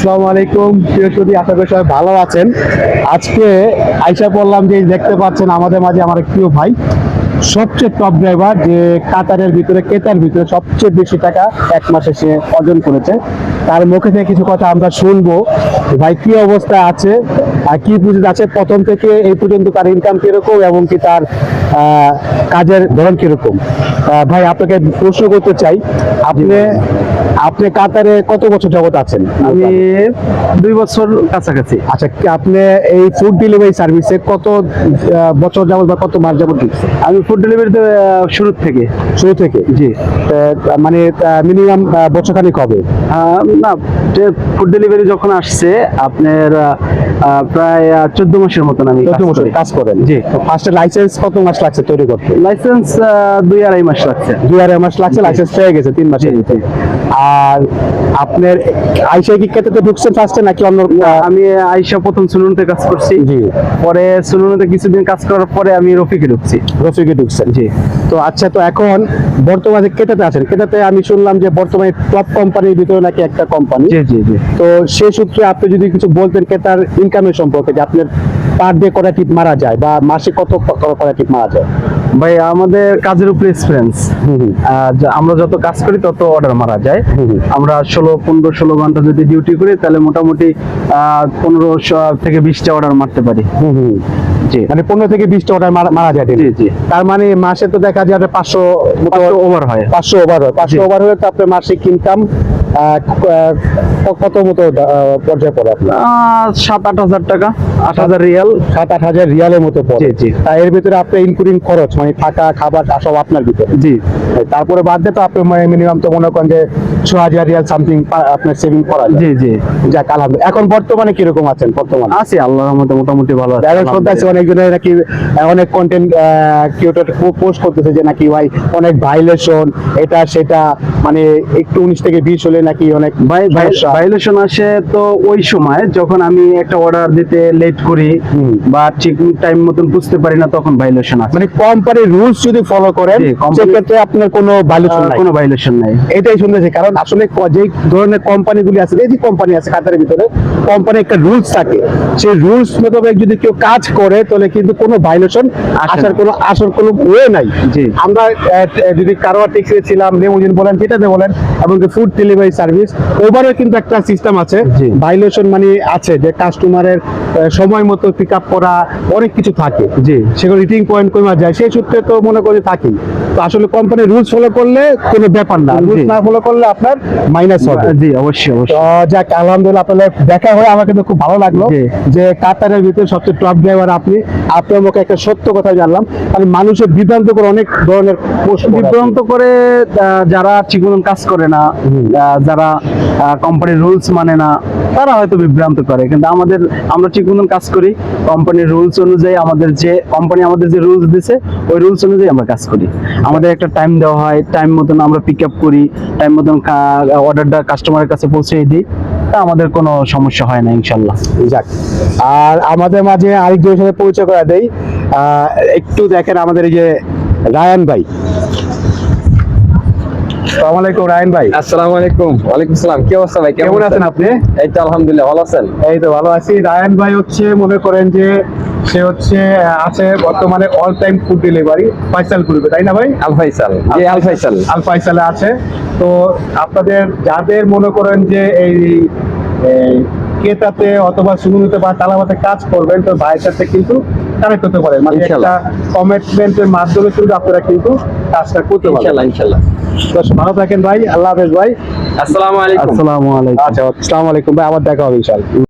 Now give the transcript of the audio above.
আসসালামু আলাইকুম। প্রিয় সুদী আশা করি সবাই ভালো আছেন। আজকে আইসা বললাম যে দেখতে পাচ্ছেন আমাদের মাঝে আমার প্রিয় ভাই। সবচেয়ে টপ ড্রাইভার যে কাতারের ভিতরে কেতার ভিতরে সবচেয়ে বেশি টাকা এক মাসে সে অর্জন করেছে। তার মুখে থেকে কিছু কথা আমরা শুনব। ভাই কি অবস্থায় আছে? আর কি পুঁজিতে আছে? প্রথম থেকে এই পর্যন্ত তার ইনকাম কীরকম এবং কি তার কাজের ধরন কীরকম? ভাই আপনাকে প্রশ্ন করতে চাই আপনি আপনি কাতারে কত বছর জগৎ আছেন? আমি দুই বছর কাছাকাছি। আচ্ছা আপনি এই ফুড ডেলিভারি সার্ভিসে কত বছর যাবত বা কত মাস যাবত? আমি ফুড ডেলিভারিতে শুরু থেকে। শুরু থেকে? জি। মানে মিনিমাম বছরখানিক হবে? না ফুড ডেলিভারি যখন আসছে আপনার প্রায় চোদ্দ মাসের মতন আমি চোদ্দ কাজ বছর কাজ করেন? জি। ফার্স্টে লাইসেন্স কত মাস লাগছে তৈরি করতে? লাইসেন্স দুই আড়াই মাস লাগছে। দুই আড়াই মাস লাগছে লাইসেন্স পেয়ে গেছে তিন মাসের ভিতরে। আর আপনার আইসিআই কি ক্ষেত্রে ঢুকছেন ফার্স্টে নাকি অন্য আমি আইসা প্রথম সুলুনতে কাজ করছি। জি। পরে সুলুনতে কিছুদিন কাজ করার পরে আমি রফিকে ঢুকছি। রফিকে ঢুকছেন। জি। তো আচ্ছা তো এখন বর্তমানে কেটাতে আছেন। কেটাতে আমি শুনলাম যে বর্তমানে টপ কোম্পানির ভিতরে নাকি একটা কোম্পানি জি জি জি। তো সেই সূত্রে আপনি যদি কিছু বলতেন কেতার ইনকামের সম্পর্কে যে আপনার পার ডে কটা টিপ মারা যায় বা মাসে কত কটা টিপ মারা যায়? ভাই আমাদের কাজের উপরে এক্সপিরিয়েন্স আমরা যত কাজ করি তত অর্ডার মারা যায়। আমরা ষোলো পনেরো ষোলো ঘণ্টা যদি ডিউটি করি তাহলে মোটামুটি পনেরো থেকে বিশটা অর্ডার মারতে পারি। মানে পনেরো থেকে বিশটা অর্ডার মারা যায় তার মানে মাসে তো দেখা যায় পাঁচশো ওভার হয়। পাঁচশো ওভার হয়। পাঁচশো ওভার হলে তো আপনার মাসিক ইনকাম কত মতো পর্যায়ে পড়ে আপনার? সাত আট হাজার টাকা। আট হাজার রিয়াল। সাত আট হাজার রিয়ালের মতো পড়ে। জি, এর ভিতরে আপনার ইনক্লুডিং খরচ মানে থাকা খাবার সব আপনার ভিতরে? জি। তারপরে বাদ দিয়ে তো আপনি মিনিমাম তো মনে করেন যে ছ হাজার রিয়াল সামথিং আপনার সেভিং করা জি জি। যাক আলহামদুলিল্লাহ। এখন বর্তমানে কীরকম আছেন বর্তমানে? আছি আল্লাহর রহমতে মোটামুটি ভালো আছে এখন শুনতেছি অনেকজনের নাকি অনেক কন্টেন্ট ক্রিয়েটর পোস্ট করতেছে যে নাকি ভাই অনেক ভাইলেশন এটা সেটা মানে একটু উনিশ থেকে বিশ হলে নাকি অনেক ভাইলেশন আসে তো ওই সময় যখন আমি একটা অর্ডার দিতে লেট করি বা ঠিক টাইম মতন বুঝতে পারি না তখন ভাইলেশন আসে। মানে কোম্পানির রুলস যদি ফলো করেন সেক্ষেত্রে আপনার কোনো ভাইলেশন নাই। কোনো ভাইলেশন নাই। এটাই শুনেছি কারণ আসলে যেই ধরনের কোম্পানিগুলি আছে এই যে কোম্পানি আছে কাতারের ভিতরে কোম্পানি একটা রুলস থাকে। সেই রুলস মোতাবেক যদি কেউ কাজ করে তাহলে কিন্তু কোনো ভাইলেশন আসার কোনো আসার কোনো ওয়ে নাই। আমরা যদি কারোয়া টেক্সে ছিলাম লেমুজিন বলেন যেটাতে বলেন এবং ফুড ডেলিভারি সার্ভিস ওভারও কিন্তু একটা সিস্টেম আছে। ভাইলেশন মানে আছে যে কাস্টমারের সময় মতো পিক আপ করা অনেক কিছু থাকে। জি। সেগুলো রিটিং পয়েন্ট কমে যায় সেই সূত্রে তো মনে করি থাকি তো আসলে কোম্পানির রুলস ফলো করলে কোনো ব্যাপার না। রুলস না ফলো করলে আপনার মাইনাস হবে। জি অবশ্যই অবশ্যই। যাক আলহামদুলিল্লাহ আপনাদের দেখা হয়ে আমার কিন্তু খুব ভালো লাগল যে কাতারের ভিতরে সবচেয়ে টপ ড্রাইভার আপনি। আপনার মুখে একটা সত্য কথা জানলাম। কারণ মানুষের বিভ্রান্ত করে অনেক ধরনের প্রশ্ন বিভ্রান্ত করে যারা ঠিক মতন কাজ করে না যারা কোম্পানির রুলস মানে না তারা হয়তো বিভ্রান্ত করে। কিন্তু আমাদের আমরা ঠিক মতন কাজ করি কোম্পানির রুলস অনুযায়ী আমাদের যে কোম্পানি আমাদের যে রুলস দিছে, ওই রুলস অনুযায়ী আমরা কাজ করি। আমাদের একটা টাইম দেওয়া হয় টাইম মতন আমরা পিক আপ করি টাইম মতন অর্ডারটা কাস্টমারের কাছে পৌঁছে দিই, তা আমাদের কোনো সমস্যা হয় না, ইনশাল্লাহ। যাক, আর আমাদের মাঝে আরেকজনের সাথে পরিচয় করা দেই। একটু দেখেন আমাদের এই যে রায়ান ভাই। আসসালামু আলাইকুম রায়ান ভাই। আসসালামু আলাইকুম। ওয়ালাইকুম আসসালাম। কি অবস্থা ভাই? কেমন আছেন? আপনি? এই তো আলহামদুলিল্লাহ ভালো আছেন? এই তো ভালো আছি। রায়ান ভাই হচ্ছে মনে করেন যে সে হচ্ছে আছে বর্তমানে all time food delivery Faisal গ্রুপে তাই না ভাই? আল ফাইসাল জি আল ফাইসাল আল ফাইসালে আছে। তো আপনাদের যাদের মনে করেন যে এই কেতাতে অথবা সুগুনিতে বা তালাবাতে কাজ করবেন তো ভাইয়ের সাথে কিন্তু কানেক্ট করতে পারেন। মানে একটা ইনশাল্লাহ। কমিটমেন্টের মাধ্যমে কিন্তু আপনারা কিন্তু কাজটা করতে পারেন তো ভালো থাকেন ভাই আল্লাহ হাফেজ ভাই। আসসালামু আলাইকুম। আসসালামু আলাইকুম। আচ্ছা আসসালামু আলাইকুম। ভাই আবার দেখা হবে ইনশাআল্লাহ।